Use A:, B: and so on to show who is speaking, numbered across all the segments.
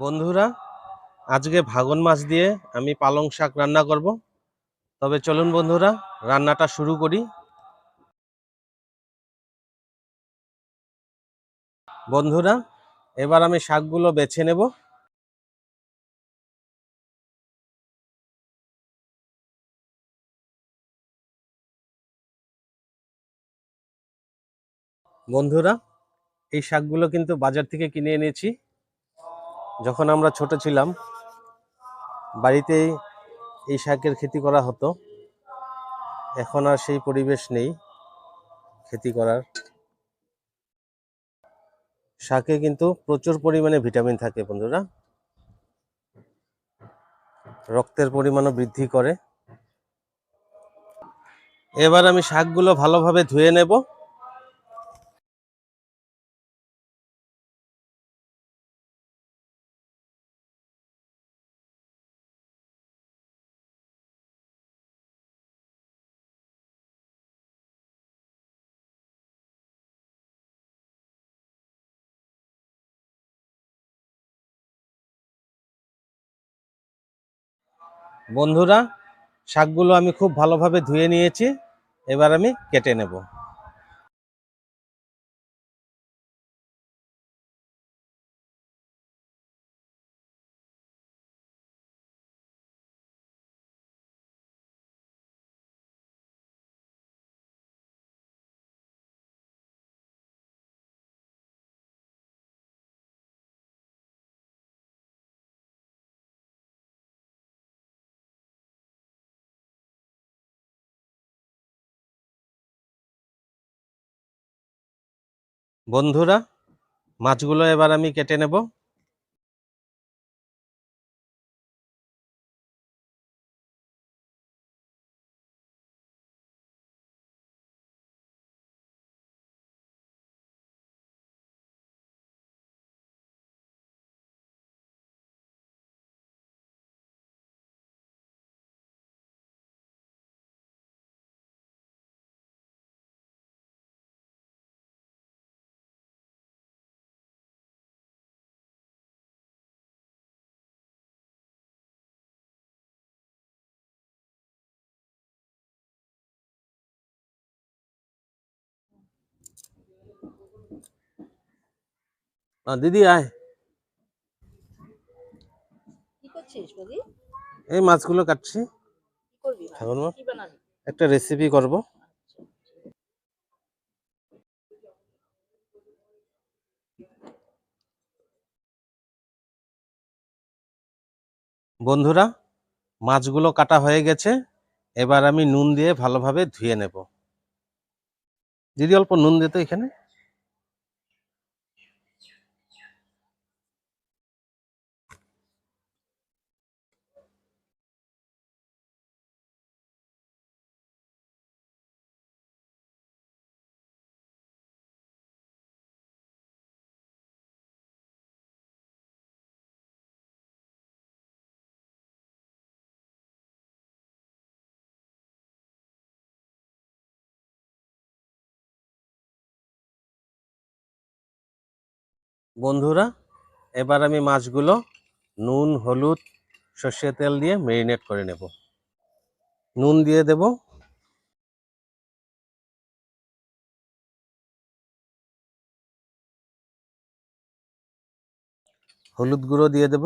A: বন্ধুরা, আজকে ভাগন মাছ দিয়ে আমি পালং শাক রান্না করব। তবে চলুন বন্ধুরা, রান্নাটা শুরু করি। বন্ধুরা, এবার আমি শাকগুলো বেছে নেব। বন্ধুরা, এই শাকগুলো কিন্তু বাজার থেকে কিনে এনেছি। যখন আমরা ছোট ছিলাম, বাড়িতেই এই শাকের খেতি করা হতো। এখন আর সেই পরিবেশ নেই খেতি করার। শাকে কিন্তু প্রচুর পরিমাণে ভিটামিন থাকে বন্ধুরা। রক্তের পরিমাণও বৃদ্ধি করে। এবার আমি শাকগুলো ভালোভাবে ধুয়ে নেব। বন্ধুরা শাকগুলো আমি খুব ভালোভাবে ধুয়ে নিয়েছি এবার আমি কেটে নেব। বন্ধুরা মাছগুলো এবার আমি কেটে নেব। দিদি আয়। এই মাছগুলো কাটছি। একটা রেসিপি করব। বন্ধুরা মাছগুলো কাটা হয়ে গেছে। এবার আমি নুন দিয়ে ভালোভাবে ধুয়ে নেব। দিদি অল্প নুন দিত এখানে। বন্ধুরা, এবার আমি মাছগুলো নুন, হলুদ সর্ষে তেল দিয়ে মেরিনেট করে নেব। নুন দিয়ে দেব। হলুদ গুঁড়ো দিয়ে দেব।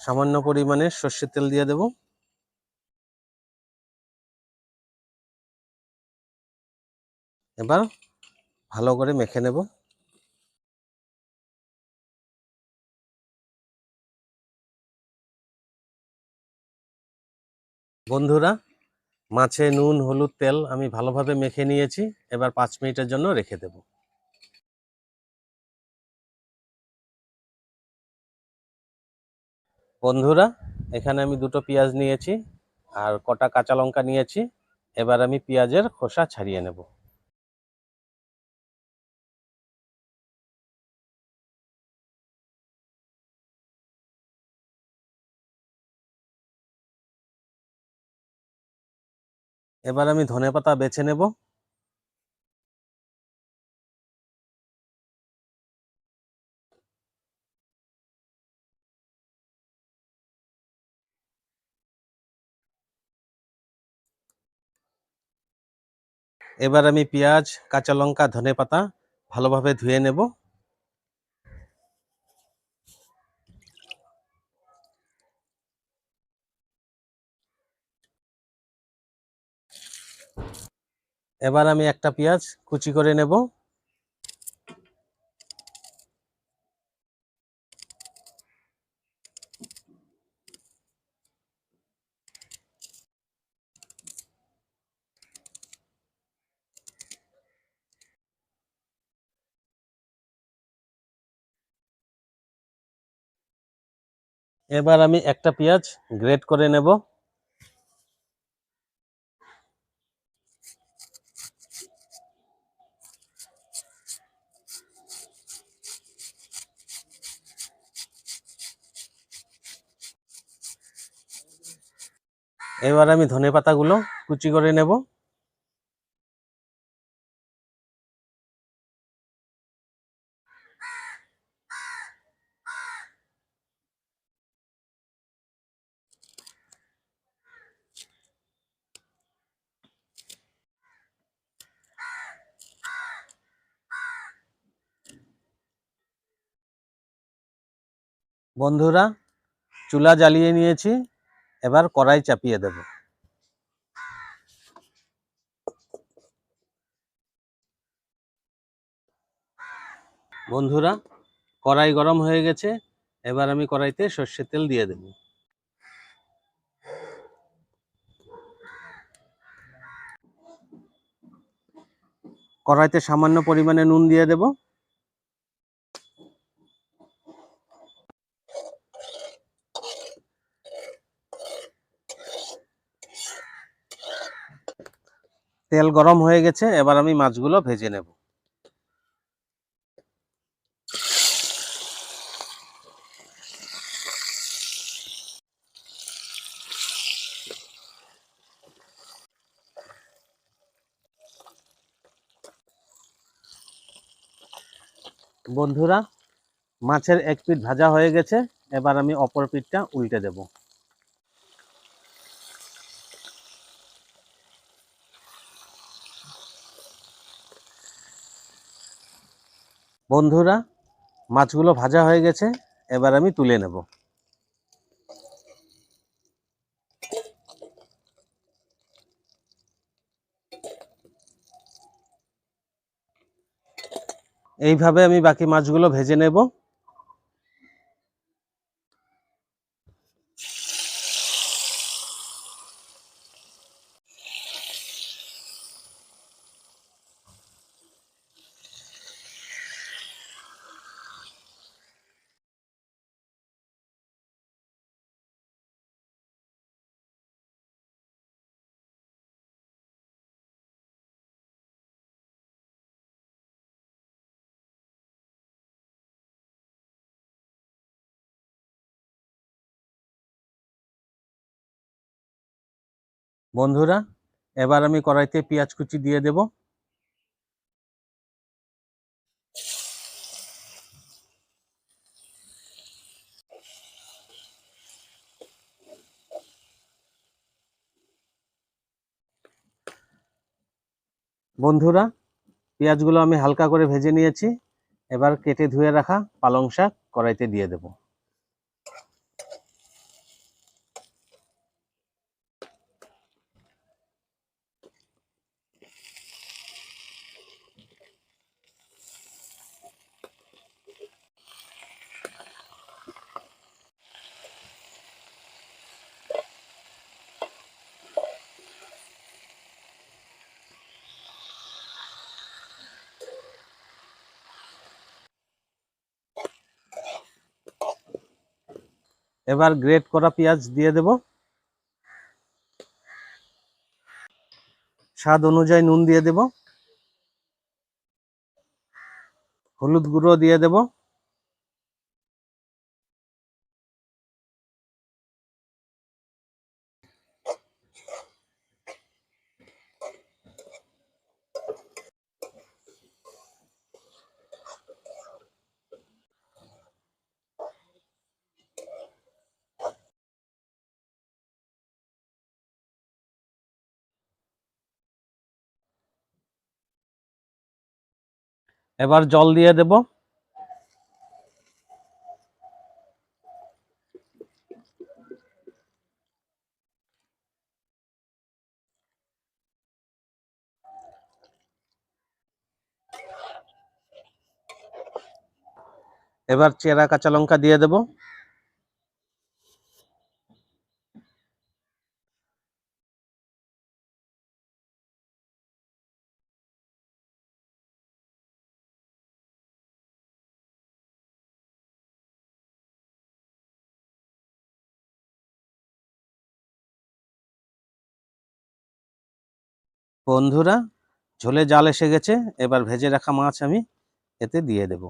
A: সামান্য পরিমাণে সর্ষের তেল দিয়ে দেব। এবার ভালো করে মেখে নেব। বন্ধুরা, মাছে নুন, হলুদ, তেল আমি ভালোভাবে মেখে নিয়েছি, এবার পাঁচ মিনিটের জন্য রেখে দেব। বন্ধুরা, এখানে আমি দুটো পেঁয়াজ নিয়েছি আর কটা কাঁচা লঙ্কা নিয়েছি, এবার আমি পেঁয়াজের খোসা ছাড়িয়ে নেব। এবার আমি ধনে পাতা বেছে নেব। এবার আমি পেঁয়াজ, কাঁচা লঙ্কা, ধনে পাতা ভালোভাবে ধুয়ে নেব। এবার আমি একটা পেঁয়াজ কুচি করে নেব। এবার আমি একটা পেঁয়াজ গ্রেট করে নেব। এবার আমি ধনে পাতাগুলো কুচি করে নেব। বন্ধুরা চুলা জ্বালিয়ে নিয়েছি। এবার কড়াই চাপিয়ে দেব। বন্ধুরা, কড়াই গরম হয়ে গেছে, এবার আমি কড়াইতে সর্ষের তেল দিয়ে দেব। কড়াইতে সামান্য পরিমাণে নুন দিয়ে দেব। তেল গরম হয়ে গেছে, এবার আমি মাছগুলো ভেজে নেব। বন্ধুরা, মাছের এক পিঠ ভাজা হয়ে গেছে, এবার আমি অপর পিঠটা উল্টে দেব। বন্ধুরা, মাছগুলো ভাজা হয়ে গেছে, এবার আমি তুলে নেব। এইভাবে আমি বাকি মাছগুলো ভেজে নেব। বন্ধুরা, এবার আমি কড়াইতে পেঁয়াজ কুচি দিয়ে দেব। বন্ধুরা, পেঁয়াজগুলো আমি হালকা করে ভেজে নিয়েছি। এবার কেটে ধুয়ে রাখা পালং শাক কড়াইতে দিয়ে দেব। এবার গ্রেট করা পেঁয়াজ দিয়ে দেব। স্বাদ অনুযায়ী নুন দিয়ে দেব। হলুদ গুঁড়ো দিয়ে দেব। এবার জল দিয়ে দেব। এবার চেরা কাঁচা লঙ্কা দিয়ে দেব। বন্ধুরা ঝোলে জাল এসে গেছে এবার ভেজে রাখা মাছ আমি এতে দিয়ে দেব।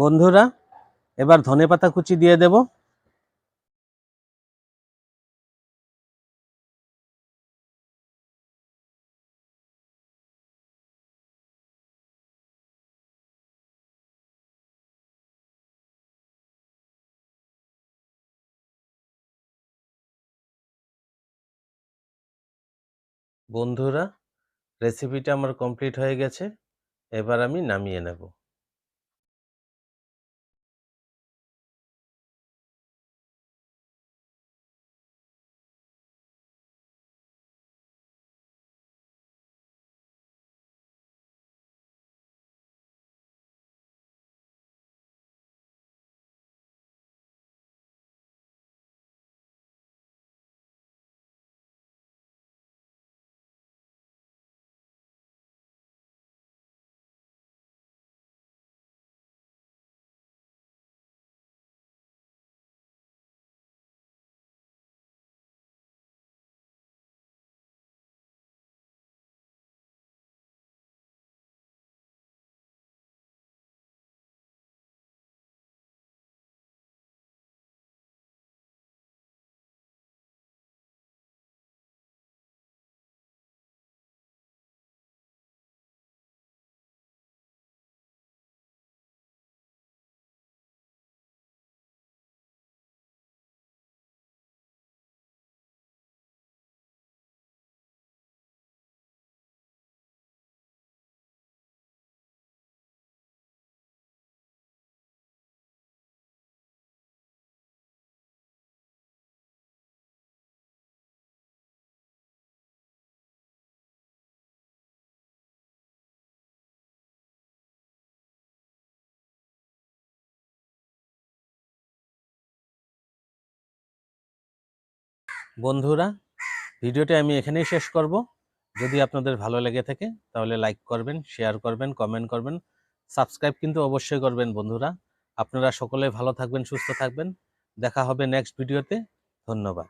A: বন্ধুরা, এবার ধনেপাতা কুচি দিয়ে দেব। বন্ধুরা রেসিপিটা আমার কমপ্লিট হয়ে গেছে। এবার আমি নামিয়ে নেব। বন্ধুরা, ভিডিওটি আমি এখানেই শেষ করব। যদি আপনাদের ভালো লেগে থাকে, তাহলে লাইক করবেন, শেয়ার করবেন, কমেন্ট করবেন, সাবস্ক্রাইব কিন্তু অবশ্যই করবেন বন্ধুরা। আপনারা সকলে ভালো থাকবেন, সুস্থ থাকবেন। দেখা হবে নেক্সট ভিডিওতে। ধন্যবাদ।